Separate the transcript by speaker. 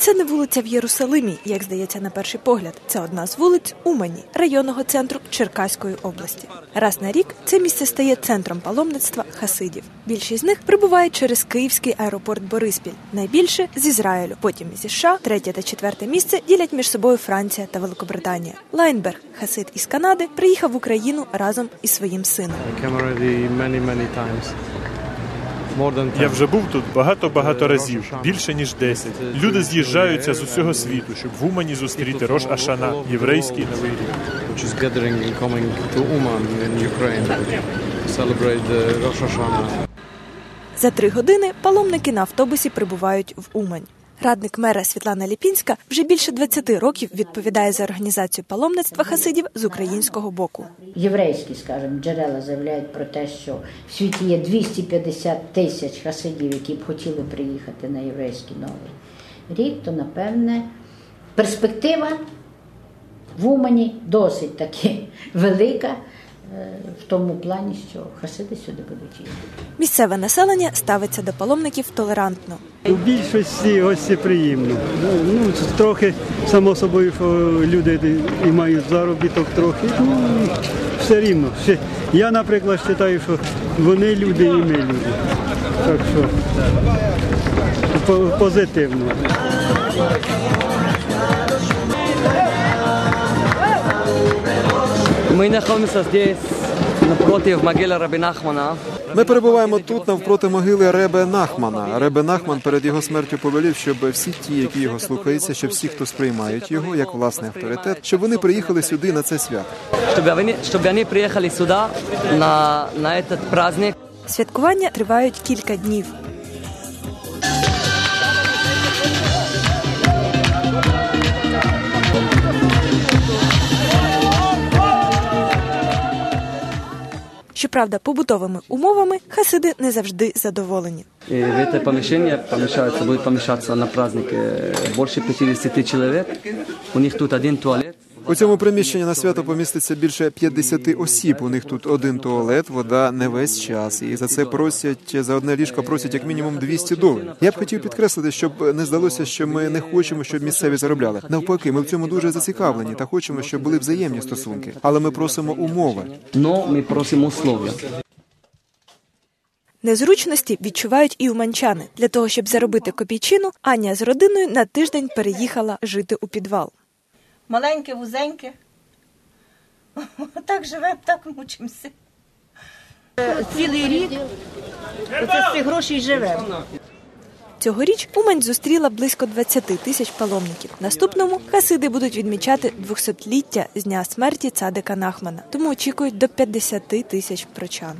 Speaker 1: Це не вулиця в Єрусалимі, як здається на перший погляд. Це одна з вулиць Умані, районного центру Черкаської області. Раз на рік це місце стає центром паломництва хасидів. Більшість з них прибувають через Київський аеропорт Бориспіль, найбільше з Ізраїлю, потім зі США, третє та четверте місце ділять між собою Франція та Великобританія. Лайнберг, хасид із Канади, приїхав в Україну разом із своїм сином.
Speaker 2: Я вже був тут багато-багато разів, більше ніж 10. Люди з'їжджаються з усього світу, щоб в Умані зустріти Рош Ашана, єврейський новий рік.
Speaker 1: За три години паломники на автобусі прибувають в Умань. Радник мера Світлана Ліпінська вже більше 20 років відповідає за організацію паломництва хасидів з українського боку.
Speaker 3: Єврейські, скажімо, джерела заявляють про те, що в світі є 250 тисяч хасидів, які б хотіли приїхати на єврейський новий рік, то напевне перспектива в Умані досить таки велика в тому плані, що хасиди сюди будуть їхати.
Speaker 1: Місцеве населення ставиться до паломників толерантно.
Speaker 4: У більшості гостєприємно. Ну, ну, трохи, само собою, що люди і мають заробіток трохи. Ну, все рівно. Я, наприклад, вважаю, що вони люди і ми люди. Так що по- позитивно.
Speaker 5: Мы находимся здесь напротив могилы Раби Нахмана.
Speaker 6: Ми перебуваємо тут навпроти могили Ребе Нахмана. Ребе Нахман перед його смертю повелів, щоб всі ті, які його слухаються, щоб всі, хто сприймають його як власний авторитет, щоб вони приїхали сюди на це свято.
Speaker 5: Чтобы они, чтобы они приехали сюда на, на этот праздник.
Speaker 1: Святкування тривають кілька днів. Щоправда, побутовими умовами хасиди не завжди задоволені.
Speaker 5: И в это помещение помещается, будет на праздник э, больше 50 человек. У них тут один туалет.
Speaker 6: У цьому приміщенні на свято поміститься більше 50 осіб. У них тут один туалет, вода не весь час. І за це просять за одне ліжко просять як мінімум 200 доларів. Я б хотів підкреслити, щоб не здалося, що ми не хочемо, щоб місцеві заробляли. Навпаки, ми в цьому дуже зацікавлені та хочемо, щоб були взаємні стосунки. Але ми просимо умови.
Speaker 5: Но мы просим условия.
Speaker 1: Незручності відчувають і уманчани. Для того, щоб заробити копійчину, Аня з родиною на тиждень переїхала жити у підвал.
Speaker 7: Маленьке, вузеньке. Так живемо, так мучимося. Цілий рік оце з цих грошей живемо.
Speaker 1: Цьогоріч Умань зустріла близько 20 тисяч паломників. Наступному хасиди будуть відмічати 200-ліття з дня смерті цадика Нахмана, тому очікують до 50 тисяч прочан.